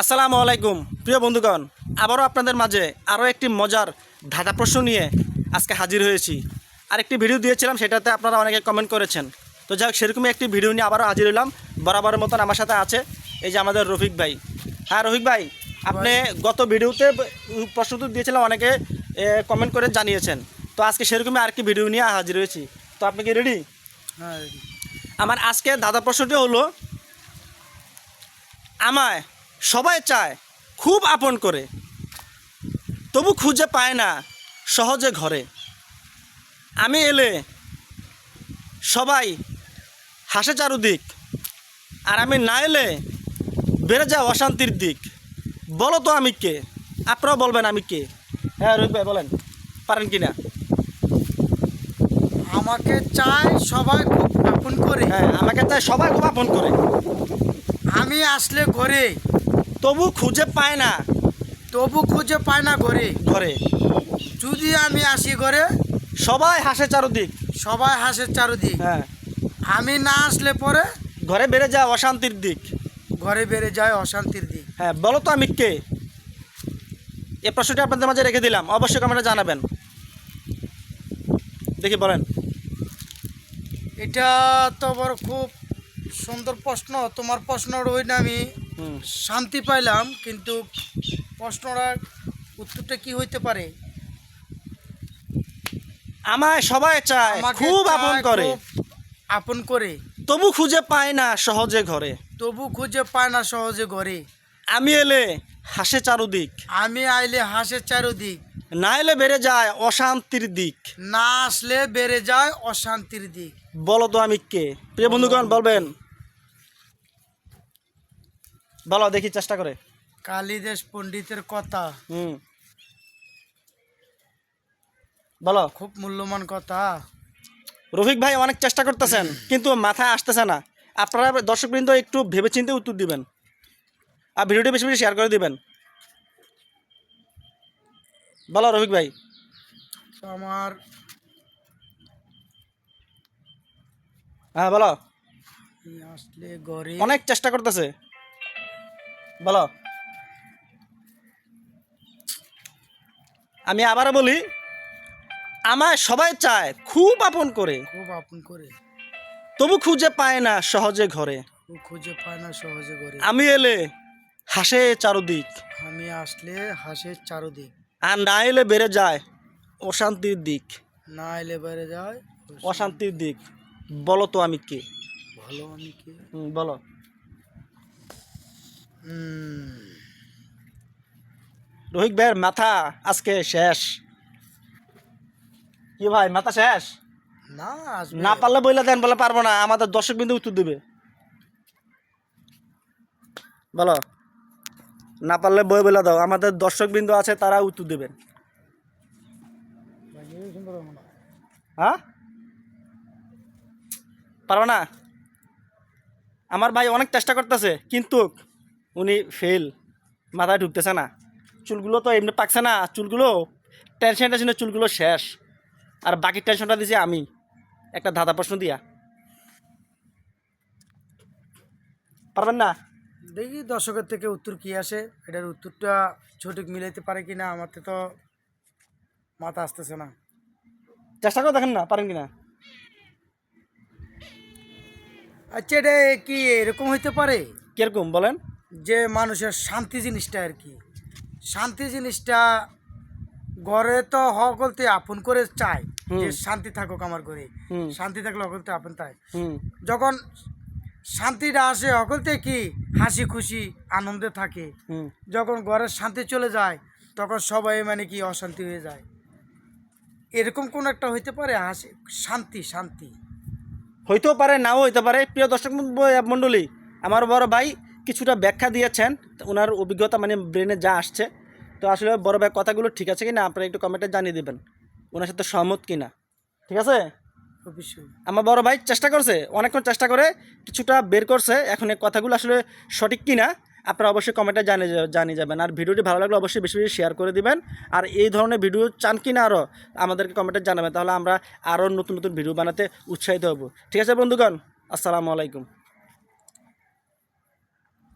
আসসালামু আলাইকুম প্রিয় বন্ধুগণ। আবারও আপনাদের মাঝে আরও একটি মজার ধাঁধা প্রশ্ন নিয়ে আজকে হাজির হয়েছি। আরেকটি ভিডিও দিয়েছিলাম সেটাতে আপনারা অনেকে কমেন্ট করেছেন। তো যাই হোক সেরকমই একটি ভিডিও নিয়ে আবারও হাজির হলাম। বরাবরের মতন আমার সাথে আছে এই যে আমাদের রফিক ভাই। হ্যাঁ রফিক ভাই আপনি গত ভিডিওতে প্রশ্ন উত্তর দিয়েছিলাম অনেকে কমেন্ট করে জানিয়েছেন। তো আজকে সেরকমই আরেকটি ভিডিও নিয়ে হাজির হয়েছি। তো আপনি কি রেডি হ্যাঁ আমার আজকে দাদা প্রশ্নটি হলো আমায় সবাই চায় খুব আপন করে। তবু খুঁজে পায় না সহজে ঘরে। আমি এলে সবাই হাসে চারুদিক আর আমি না এলে বেড়ে যায় অশান্তির দিক। বলো তো আমি কে? আপনারাও বলবেন আমি কে? হ্যাঁ রোহিত ভাই বলেন। পারেন কি না আমাকে চায় সবাই খুব আপন করে। হ্যাঁ আমাকে চায় সবাই খুব আপন করে। আমি আসলে ঘরে তবু খুঁজে পায় না। তবু খুঁজে পায় না ঘরে। ঘরে। যদি আমি আসি ঘরে সবাই হাসে চারদিক। সবাই হাসে চারদিক। হ্যাঁ। আমি না আসলে পরে ঘরে বেড়ে যায় অশান্তির দিক। ঘরে বেড়ে যায় অশান্তির দিক। হ্যাঁ বলো তো আমি কে? এই প্রশ্নটি আপনাদের মাঝে রেখে দিলাম। অবশ্যই কমেন্টে জানাবেন। দেখি বলেন। এটা তো বড় খুব সুন্দর প্রশ্ন। তোমার প্রশ্ন রইলে আমি শান্তি পাইলাম কিন্তু প্রশ্নটার উত্তরটা কি হইতে পারে? আমায় সবাই চায় খুব আপন করে। আপন করে। তবু খুঁজে পায় না সহজে ঘরে। তবু খুঁজে পায় না সহজে ঘরে। আমি এলে হাসে চারুদিক। আমি আইলে হাসে চারোদিক। না এলে বেড়ে যায় অশান্তির দিক। না আসলে বেড়ে যায় অশান্তির দিক। বলো তো আমি কে? প্রিয় বন্ধুগণ বলবেন। বলো দেখি চেষ্টা করে। কালিদাস পণ্ডিতের কথা। হুম। বলো খুব মূল্যবান কথা। রফিক ভাই অনেক চেষ্টা করতেছেন কিন্তু মাথায় আসতেছে না। আপনারা দর্শকবৃন্দ একটু ভেবেচিন্তে উত্তর দিবেন। আর ভিডিওটি বেশি বেশি শেয়ার করে দিবেন। বলো রফিক ভাই। তো আমার হ্যাঁ বলো আসলে অনেক চেষ্টা করতেছে। বলো। আমি আবারও বলি আমায় সবাই চায় খুব আপন করে। খুব আপন করে। তবু খুঁজে পায় না সহজে ঘরে। খুঁজে পায় না সহজে ঘরে। আমি এলে হাসে চারদিক। আমি আসলে হাসে চারোদিক। আর না এলে বেড়ে যায় অশান্তির দিক। না এলে বেড়ে যায় অশান্তির দিক। বলো তো আমি কে? ভালো আমি কি? বলো। রোহিত ভাইয়ের মাথা আজকে শেষ। কি ভাই মাথা শেষ? না না পারলে বইলা দেন বলে পারব না আমাদের দর্শক বিন্দু উত্তর দেবে। বলো। না পারলে বই বলে দাও আমাদের দর্শক বিন্দু আছে তারা উত্তর দেবেন হ্যাঁ? পারব না? আমার ভাই অনেক চেষ্টা করতেছে কিন্তু উনি ফেল মাথায় ঢুকতেছে না। চুলগুলো তো এমনি পাকছে না চুলগুলো টেনশন টেনশনে চুলগুলো শেষ। আর বাকি টেনশনটা দিয়েছি আমি। একটা ধাঁধা প্রশ্ন দিয়া। পারবেন না? দেখি দর্শকের থেকে উত্তর কি আসে। এটার উত্তরটা সঠিক মিলাইতে পারে কি না আমার তো মাথা আসতেছে না। চেষ্টা করে দেখেন না পারেন কি না আচ্ছা এটা কি এরকম হইতে পারে? কীরকম বলেন। যে মানুষের শান্তি জিনিসটা আর কি। শান্তি জিনিসটা ঘরে তো সকলতে আপন করে চায় যে শান্তি থাকুক আমার ঘরে। শান্তি থাকলে সকলতে আপন তাই। যখন শান্তিটা আসে সকলতে কি হাসি খুশি আনন্দে থাকে। যখন ঘরের শান্তি চলে যায় তখন সবাই মানে কি অশান্তি হয়ে যায়। এরকম কোন একটা হইতে পারে হাসি শান্তি শান্তি। হইতেও পারে নাও হইতে পারে। প্রিয় দর্শক মণ্ডলী আমার বড় ভাই কিছুটা ব্যাখ্যা দিয়েছেন ওনার অভিজ্ঞতা মানে ব্রেনে যা আসছে। তো আসলে বড় ভাই কথাগুলো ঠিক আছে কি না আপনারা একটু কমেন্টে জানিয়ে দেবেন ওনার সাথে সহমত কি না ঠিক আছে? অবশ্যই। আমার বড় ভাই চেষ্টা করছে অনেকক্ষণ চেষ্টা করে কিছুটা বের করছে এখন এই কথাগুলো আসলে সঠিক কি না আপনারা অবশ্যই কমেন্টে জানিয়ে জানিয়ে যাবেন। আর ভিডিওটি ভালো লাগলে অবশ্যই বেশি বেশি শেয়ার করে দিবেন। আর এই ধরনের ভিডিও চান কি না আরও আমাদেরকে কমেন্টে জানাবেন তাহলে আমরা আরও নতুন নতুন ভিডিও বানাতে উৎসাহিত হব। ঠিক আছে বন্ধুগণ? আসসালামু আলাইকুম।